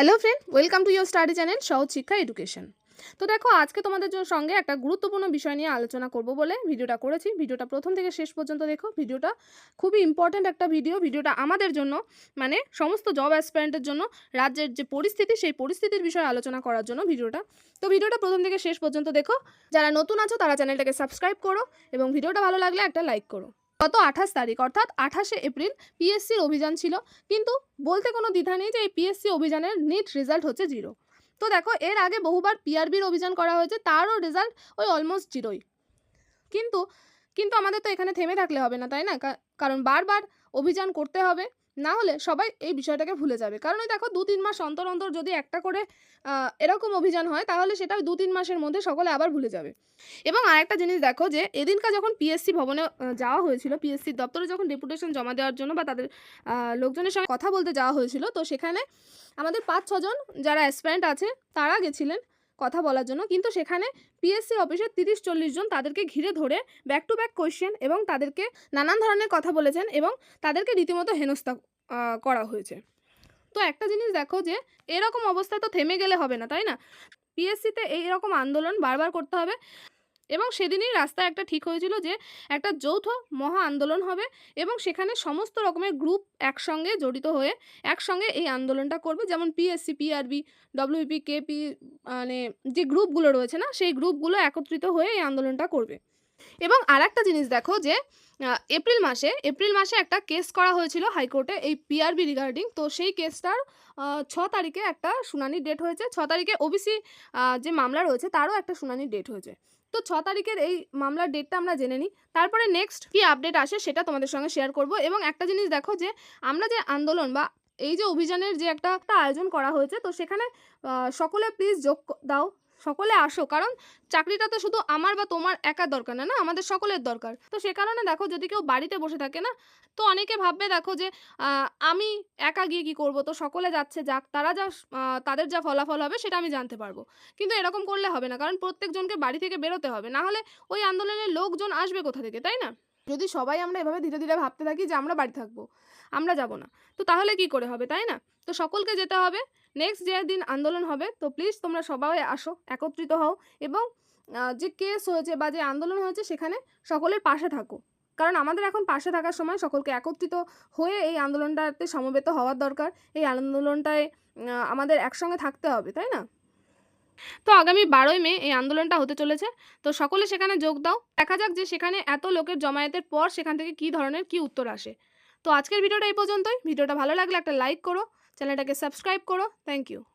Hello friend welcome to your study channel সহজ শিক্ষা education তো দেখো, আজকে তোমাদের সঙ্গে একটা গুরুত্বপূর্ণ বিষয় নিয়ে আলোচনা করব বলে ভিডিওটা করেছি। ভিডিওটা প্রথম থেকে শেষ পর্যন্ত দেখো। ভিডিওটা খুবই ইম্পর্ট্যান্ট একটা ভিডিও ভিডিওটা আমাদের জন্য মানে সমস্ত জব অ্যাসপ্যারেন্টের জন্য, রাজ্যের যে পরিস্থিতি, সেই পরিস্থিতির বিষয়ে আলোচনা করার জন্য ভিডিওটা। তো ভিডিওটা প্রথম থেকে শেষ পর্যন্ত দেখো। যারা নতুন আছো, তারা চ্যানেলটাকে সাবস্ক্রাইব করো এবং ভিডিওটা ভালো লাগলে একটা লাইক করো। গত আঠাশ তারিখ, অর্থাৎ আঠাশে এপ্রিল পিএসসির অভিযান ছিল। কিন্তু বলতে কোনো দ্বিধা নেই যে এই পিএসসি অভিযানের নিট রেজাল্ট হচ্ছে জিরো তো দেখো, এর আগে বহুবার পিআরবির অভিযান করা হয়েছে, তারও রেজাল্ট ওই অলমোস্ট জিরোই কিন্তু কিন্তু আমাদের তো এখানে থেমে থাকলে হবে না, তাই না? কারণ বারবার অভিযান করতে হবে। না হলে সবাই এই বিষয়টাকে ভুলে যাবে। কারণ ওই দেখো দু তিন মাস অন্তর অন্তর যদি একটা করে এরকম অভিযান হয়, তাহলে সেটা দু তিন মাসের মধ্যে সকলে আবার ভুলে যাবে। এবং আরেকটা জিনিস দেখো যে, এদিনকার যখন পিএসসি ভবনে যাওয়া হয়েছিল পিএসসির দপ্তরে যখন ডেপুটেশন জমা দেওয়ার জন্য বা তাদের লোকজনের সঙ্গে কথা বলতে যাওয়া হয়েছিল, তো সেখানে আমাদের পাঁচ ছজন যারা অ্যাসপ্যারেন্ট আছে, তারা গেছিলেন। কথা বলার জন্য। কিন্তু সেখানে পিএসসি অফিসের তিরিশ চল্লিশ জন তাদেরকে ঘিরে ধরে ব্যাক টু ব্যাক কোয়েশ্চেন এবং তাদেরকে নানান ধরনের কথা বলেছেন এবং তাদেরকে রীতিমতো হেনস্থা করা হয়েছে। তো একটা জিনিস দেখো যে, এরকম অবস্থা তো থেমে গেলে হবে না, তাই না? পিএসসিতে এইরকম আন্দোলন বারবার করতে হবে। এবং সেদিনই রাস্তা একটা ঠিক হয়েছিল যে একটা যৌথ মহা আন্দোলন হবে এবং সেখানে সমস্ত রকমের গ্রুপ একসঙ্গে জড়িত হয়ে একসঙ্গে এই আন্দোলনটা করবে। যেমন পিএসসি পিআরবি ডব্লিউপি কেপি মানে যে গ্রুপগুলো রয়েছে না, সেই গ্রুপগুলো একত্রিত হয়ে এই আন্দোলনটা করবে। এবং আর একটা জিনিস দেখো যে এপ্রিল মাসে এপ্রিল মাসে একটা কেস করা হয়েছিল হাইকোর্টে এই পিআরবি রিগার্ডিং তো সেই কেসটার ছ তারিখে একটা শুনানির ডেট হয়েছে। ছ তারিখে ওবিসি যে মামলা রয়েছে তারও একটা শুনানির ডেট হয়েছে। তো ছ তারিখের এই মামলার ডেটটা আমরা জেনে নিই। তারপরে নেক্সট কি আপডেট আসে সেটা তোমাদের সঙ্গে শেয়ার করব। এবং একটা জিনিস দেখো যে, আমরা যে আন্দোলন বা এই যে অভিযানের যে একটা একটা আয়োজন করা হয়েছে, তো সেখানে সকলে প্লিজ যোগ দাও। সকলে আসো, কারণ চাকরিটা তো শুধু আমার বা তোমার একার দরকার না না? আমাদের সকলের দরকার। তো সে কারণে দেখো, যদি কেউ বাড়িতে বসে থাকে, না? তো অনেকে ভাববে দেখো যে আমি একা গিয়ে কি করব? তো সকলে যাচ্ছে, যাক, তারা যা তাদের যা ফলাফল হবে সেটা আমি জানতে পারব। কিন্তু এরকম করলে হবে না, কারণ প্রত্যেকজনকে বাড়ি থেকে বেরোতে হবে। না হলে ওই আন্দোলনের লোকজন আসবে কোথা থেকে, তাই না? যদি সবাই আমরা এভাবে ধীরে ধীরে ভাবতে থাকি যে আমরা বাড়ি থাকব, আমরা যাব না, তো তাহলে কি করে হবে, তাই না? তো সকলকে যেতে হবে নেক্সট যে দিন আন্দোলন হবে, তো প্লিজ তোমরা সবাই আসো, একত্রিত হও এবং যে কেস হয়েছে বা যে আন্দোলন হয়েছে সেখানে সকলের পাশে থাকো, কারণ আমাদের এখন পাশে থাকার সময় সকলকে একত্রিত হয়ে এই আন্দোলনটাতে সমবেত হওয়ার দরকার, এই আন্দোলনটায় আমাদের একসঙ্গে থাকতে হবে, তাই না? তো আগামী বারোই মে এই আন্দোলনটা হতে চলেছে। তো সকলে সেখানে যোগ দাও। দেখা যাক যে সেখানে এত লোকের জমায়েতের পর সেখান থেকে কি ধরনের কি উত্তর আসে। তো আজকের ভিডিওটা এই পর্যন্তই। ভিডিওটা ভালো লাগলে একটা লাইক করো। চ্যানেলটাকে সাবস্ক্রাইব করো। Thank you